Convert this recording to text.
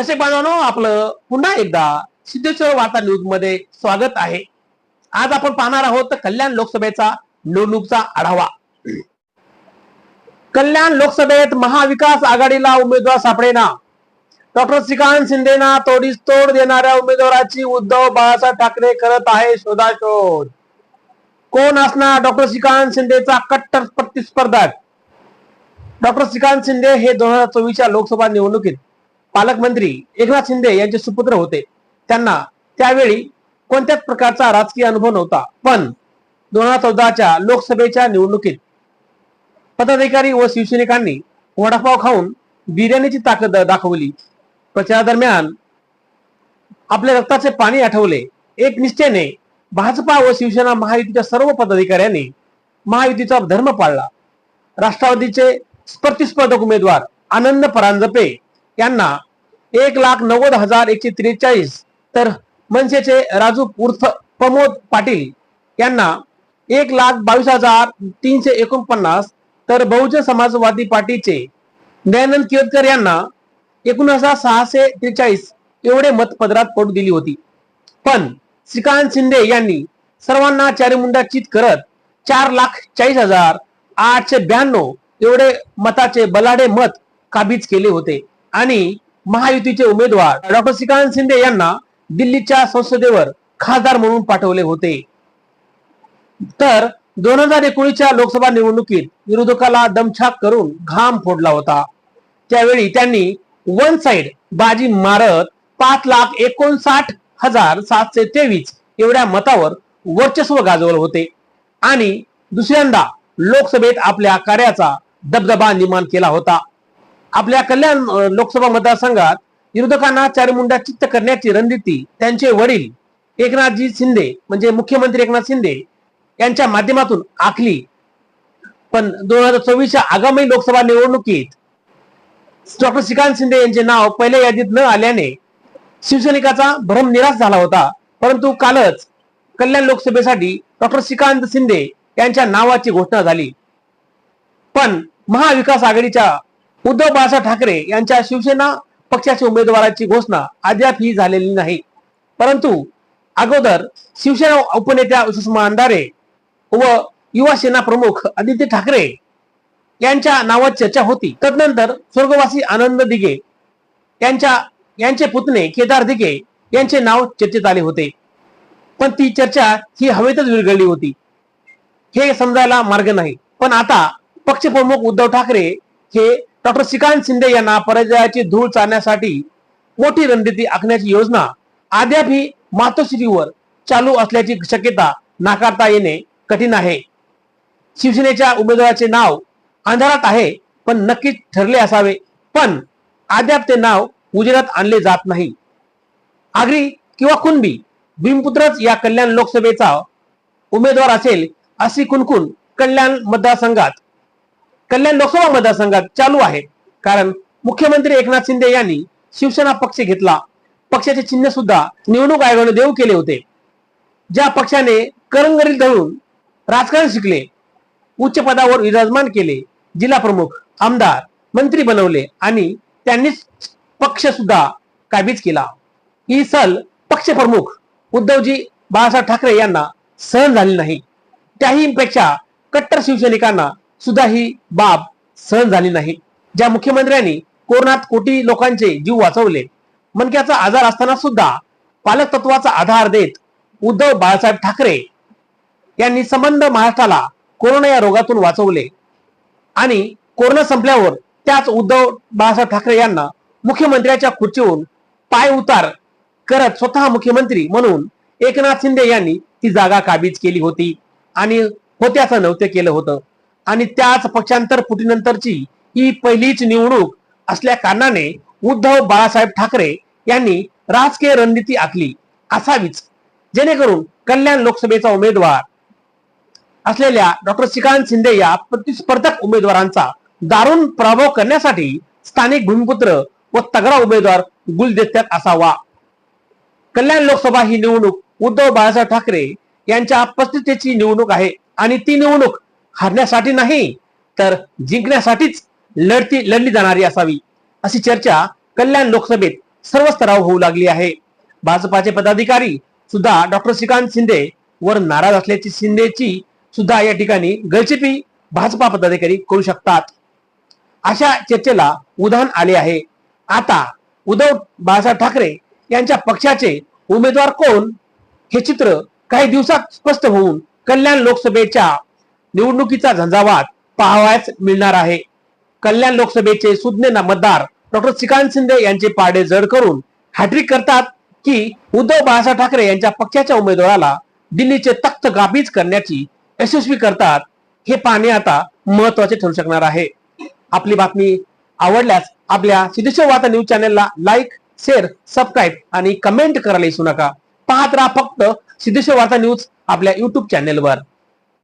दर्शक बांधवांनो आपलं पुन्हा एकदा सिद्धेश्वर वार्ता न्यूजमध्ये स्वागत आहे. आज आपण पाहणार आहोत कल्याण लोकसभेचा निवडणूकचा आढावा. कल्याण लोकसभेत महाविकास आघाडीला उमेदवार सापडेना. डॉक्टर श्रीकांत शिंदेना तोडीस तोड देणाऱ्या उमेदवाराची उद्धव बाळासाहेब ठाकरे करत आहे शोधाशोध. कोण असणार डॉक्टर श्रीकांत शिंदेचा कट्टर प्रतिस्पर्धक? डॉक्टर श्रीकांत शिंदे हे दोन हजार चोवीसच्या लोकसभा निवडणुकीत पालकमंत्री एकनाथ शिंदे यांचे सुपुत्र होते. त्यांना त्यावेळी कोणत्याच प्रकारचा राजकीय अनुभव नव्हता. पण दोन हजार चौदाच्या लोकसभेच्या निवडणुकीत पदाधिकारी व शिवसैनिकांनी वडापाव खाऊन बिर्याणीची ताकद दाखवली. प्रचारादरम्यान आपल्या रक्ताचे पाणी आठवले. एक निष्ठेने भाजपा व शिवसेना महायुतीच्या सर्व पदाधिकाऱ्यांनी महायुतीचा धर्म पाळला. राष्ट्रवादीचे प्रतिस्पर्धक उमेदवार आनंद परांजपे यांना एक लाख नव्वद हजार एकशे त्रेचाळीस तर मनसेचे राजू उर्फ प्रमोद पाटील यांना एक लाख बावीस हजार तीनशे एकोणपन्नास तर बहुजन समाजवादी पार्टीचे दयानंद किरतकर यांना एकोण हजार सहाशे त्रेचाळीस एवढे मतपदरात पडू दिली होती. पण श्रीकांत शिंदे यांनी सर्वांना चारीमुंडा चित करत चार लाख चाळीस हजार आठशे ब्याण्णव एवढे मताचे बलाडे मत काबीज केले होते. आणि महायुतीचे उमेदवार डॉक्टर श्रीकांत शिंदे यांना दिल्लीच्या संसदेवर खासदार म्हणून पाठवले होते. तर दोन हजार एकोणीसच्या लोकसभा निवडणुकीत विरोधकाला दमछाक करून घाम फोडला होता. त्यावेळी त्यांनी वन साइड बाजी मारत पाच लाख एकोणसाठ हजार सातशे तेवीस एवढ्या मतावर वर्चस्व गाजवलं होते. आणि दुसऱ्यांदा लोकसभेत आपल्या कार्याचा दबदबा निर्माण केला होता. आपल्या कल्याण लोकसभा मतदारसंघात विरोधकांना चारमुंडा चित्त करण्याची रणनीती त्यांचे वडील एकनाथजी शिंदे म्हणजे मुख्यमंत्री एकनाथ शिंदे यांच्या माध्यमातून आखली. पण दोन हजार चोवीसच्या आगामी लोकसभा निवडणुकीत डॉक्टर श्रीकांत शिंदे यांचे नाव पहिल्या यादीत न आल्याने शिवसैनिकाचा भ्रम निराश झाला होता. परंतु कालच कल्याण लोकसभेसाठी डॉक्टर श्रीकांत शिंदे यांच्या नावाची घोषणा झाली. पण महाविकास आघाडीच्या उद्धव बाळासाहेब ठाकरे यांच्या शिवसेना पक्षाच्या उमेदवाराची घोषणा अद्याप ही झालेली नाही. परंतु अगोदर शिवसेना उपनेत्या सुषमा अंधारे व युवा सेना प्रमुख आदित्य ठाकरे यांच्या नावात चर्चा होती. तदनंतर स्वर्गवासी आनंद दिघे यांच्या यांचे पुतणे केदार दिघे यांचे नाव चर्चेत आले होते. पण ती चर्चा ही हवेतच विरघळली होती. हे समजायला मार्ग नाही. पण आता पक्षप्रमुख उद्धव ठाकरे हे डॉक्टर श्रीकांत शिंदे यांना पराजयाची धूळ चालण्यासाठी मोठी रणनीती आखण्याची योजना अद्यापही मातोश्रीवर चालू असल्याची शक्यता नाकारता येणे कठीण आहे. शिवसेनेच्या उमेदवाराचे नाव अंधारात आहे पण नक्कीच ठरले असावे. पण अद्याप ते नाव उजेडात आणले जात नाही. आगरी किंवा कुणबी भीमपुत्रच या कल्याण लोकसभेचा उमेदवार असेल अशी कुणकुण कल्याण मतदारसंघात कल्याण लोकसभा मतदारसंघात चालू आहे. कारण मुख्यमंत्री एकनाथ शिंदे यांनी शिवसेना पक्ष घेतला. पक्षाचे चिन्ह सुद्धा निवडणूक आयोगाने देऊ केले होते. ज्या पक्षाने करंगरी धरून राजकारण शिकले उच्च पदावर विराजमान केले जिल्हा प्रमुख आमदार मंत्री बनवले आणि त्यांनीच पक्ष सुद्धा काबीज केला. ही सल पक्ष प्रमुख उद्धवजी बाळासाहेब ठाकरे यांना सहन झाली नाही. त्याही पेक्षा कट्टर शिवसैनिकांना सुद्धा ही बाब सहन झाली नाही. ज्या मुख्यमंत्र्यांनी कोरोनात कोटी लोकांचे जीव वाचवले मनक्याचा आजार असताना सुद्धा पालक तत्वाचा आधार देत उद्धव बाळासाहेब ठाकरे यांनी संबंध महाराष्ट्राला कोरोना या रोगातून वाचवले. आणि कोरोना संपल्यावर त्याच उद्धव बाळासाहेब ठाकरे यांना मुख्यमंत्र्याच्या खुर्चीवरून पाय उतार करत स्वतः मुख्यमंत्री म्हणून एकनाथ शिंदे यांनी ती जागा काबीज केली होती आणि होत्याचं नव्हते केलं होतं. आणि त्याच पक्षांतर फुटीनंतरची ही पहिलीच निवडणूक असल्या कारणाने उद्धव बाळासाहेब ठाकरे यांनी राजकीय रणनीती आखली असावीच. जेणेकरून कल्याण लोकसभेचा उमेदवार असलेल्या डॉक्टर श्रीकांत शिंदे या प्रतिस्पर्धक उमेदवारांचा दारुण प्रभाव करण्यासाठी स्थानिक भूमिपुत्र व तगडा उमेदवार गुलदेत्यात असावा. कल्याण लोकसभा ही निवडणूक उद्धव बाळासाहेब ठाकरे यांच्या पस्तीसची निवडणूक आहे आणि ती निवडणूक हारण्यासाठी नाही तर जिंकण्यासाठीच लढती लढली जाणारी असावी अशी चर्चा कल्याण लोकसभेत सर्व स्तरावर होऊ लागली आहे. भाजपाचे पदाधिकारी सुद्धा डॉक्टर श्रीकांत शिंदे वर नाराज असल्याची शिंदेची सुद्धा या ठिकाणी गळचिपी भाजपा पदाधिकारी करू शकतात. अशा चर्चेला उदाहरण आले आहे. आता उद्धव बाळासाहेब ठाकरे यांच्या पक्षाचे उमेदवार कोण? हे चित्र काही दिवसात स्पष्ट होऊन कल्याण लोकसभेच्या निवडणुकीचा झंझावात पाहावयास मिळणार आहे. कल्याण लोकसभेचे सुज्ञ मतदार डॉक्टर श्रीकांत शिंदे यांचे पाडे जड करून हॅट्रिक करतात की उद्धव बाळासाहेब ठाकरे यांच्या पक्षाच्या उमेदवाराला दिल्लीचे तख्त गाबीज करण्याची यशस्वी करतात. हे पाहणे आता महत्त्वाचे ठरू शकणार आहे. आपली बातमी आवडल्यास आपल्या सिद्धेश्वर वार्ता न्यूज चॅनेलला लाईक शेअर सबस्क्राईब आणि कमेंट करायला विसरू नका. पाहत राहा फक्त सिद्धेश्वर वार्ता न्यूज आपल्या युट्यूब चॅनेलवर.